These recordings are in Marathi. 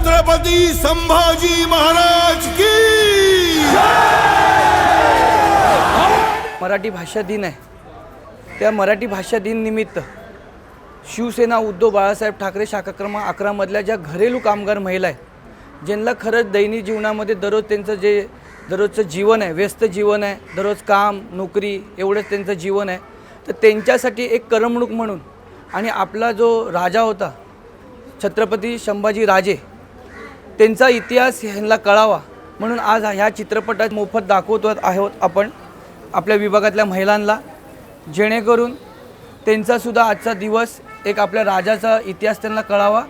छत्रपती संभाजी महाराज की मराठी भाषा दिन आहे. त्या मराठी भाषा दिन निमित्त शिवसेना उद्धव बाळासाहेब ठाकरे शाखा क्रमांक अकरामधल्या ज्या घरेलू कामगार महिला आहेत ज्यांना खरंच दैनिक जीवनामध्ये दररोज त्यांचं जे दररोजचं जीवन आहे व्यस्त जीवन आहे दररोज काम नोकरी एवढंच त्यांचं जीवन आहे तर त्यांच्यासाठी एक करमणूक म्हणून आणि आपला जो राजा होता छत्रपती संभाजी राजे त्यांचा इतिहास ह्यांना कळावा. म्हणून आज ह्या चित्रपटात मोफत दाखवतो आहोत आपण आपल्या विभागातल्या महिलांना. जेणेकरून त्यांचासुद्धा आजचा दिवस एक आपल्या राजाचा इतिहास त्यांना कळावा.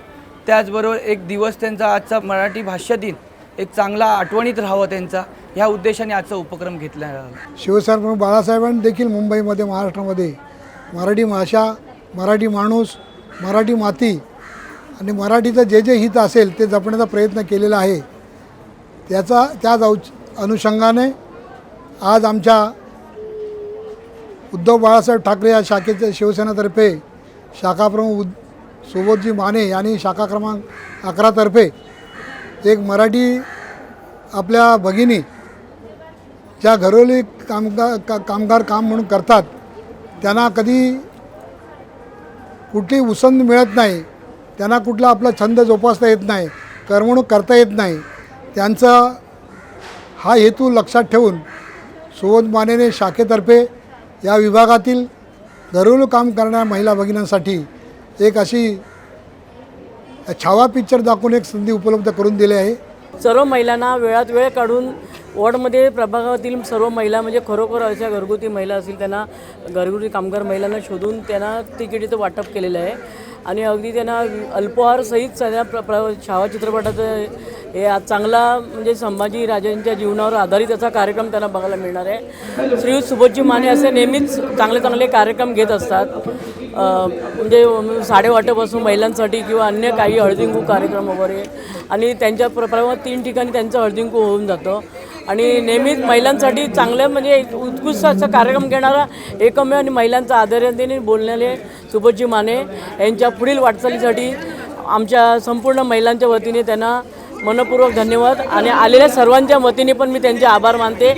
त्याचबरोबर एक दिवस त्यांचा आजचा मराठी भाष्य दिन एक चांगला आठवणीत राहावं त्यांचा. ह्या उद्देशाने आजचा उपक्रम घेतला आहे. शिवसेना बाळासाहेबांनी देखील मुंबईमध्ये महाराष्ट्रामध्ये मराठी भाषा मराठी माणूस मराठी माती आणि मराठीचं जे जे हित असेल ते जपण्याचा प्रयत्न केलेला आहे त्याचा त्याच औ अनुषंगाने आज आमच्या उद्धव बाळासाहेब ठाकरे या शाखेचे शिवसेनातर्फे शाखाप्रमुख उद सुबोधजी माने यांनी शाखा क्रमांक अकरातर्फे एक मराठी आपल्या भगिनी ज्या घरोली कामगार का कामगार काम म्हणून करतात त्यांना कधी कुठली उसंद मिळत नाही. त्यांना कुठला आपला छंद जोपासता येत नाही करमणूक करता येत नाही. त्यांचा हा हेतू लक्षात ठेवून सुबोध मानेने शाखेतर्फे या विभागातील घरेलू काम करणाऱ्या महिला भगिनींसाठी एक अशी छावा पिक्चर दाखवून एक संधी उपलब्ध करून दिली आहे. सर्व महिलांना वेळात वेळ काढून वॉर्डमध्ये प्रभागातील सर्व महिला म्हणजे खरोखर अशा घरगुती महिला असतील त्यांना घरगुती कामगार महिलांना शोधून त्यांना तिकिटीचं वाटप केलेलं आहे. आणि अगदी त्यांना अल्पहारसहित सगळ्या प्र प्र छावा चित्रपटाचं हे आज चांगला म्हणजे संभाजी राजांच्या जीवनावर आधारित असा कार्यक्रम त्यांना बघायला मिळणार आहे. श्री सुबोधजी माने असे नेहमीच चांगले चांगले कार्यक्रम घेत असतात. म्हणजे साडेवाटापासून महिलांसाठी किंवा अन्य काही हळदिंकू कार्यक्रम वगैरे. आणि त्यांच्या प्र प्रमाणात तीन ठिकाणी त्यांचं हळदिंकू होऊन जातं. आणि नेहमीच महिलांसाठी चांगलं म्हणजे एक उत्कृष्ट असं कार्यक्रम घेणारा एकमेव आणि महिलांचा आदरांतीने बोलणारे सुबोधजी माने यांच्या पुढील वाटचालीसाठी आमच्या संपूर्ण महिलांच्या वतीने त्यांना मनपूर्वक धन्यवाद आणि आलेल्या सर्वांच्या वतीने पण मी त्यांचे आभार मानते.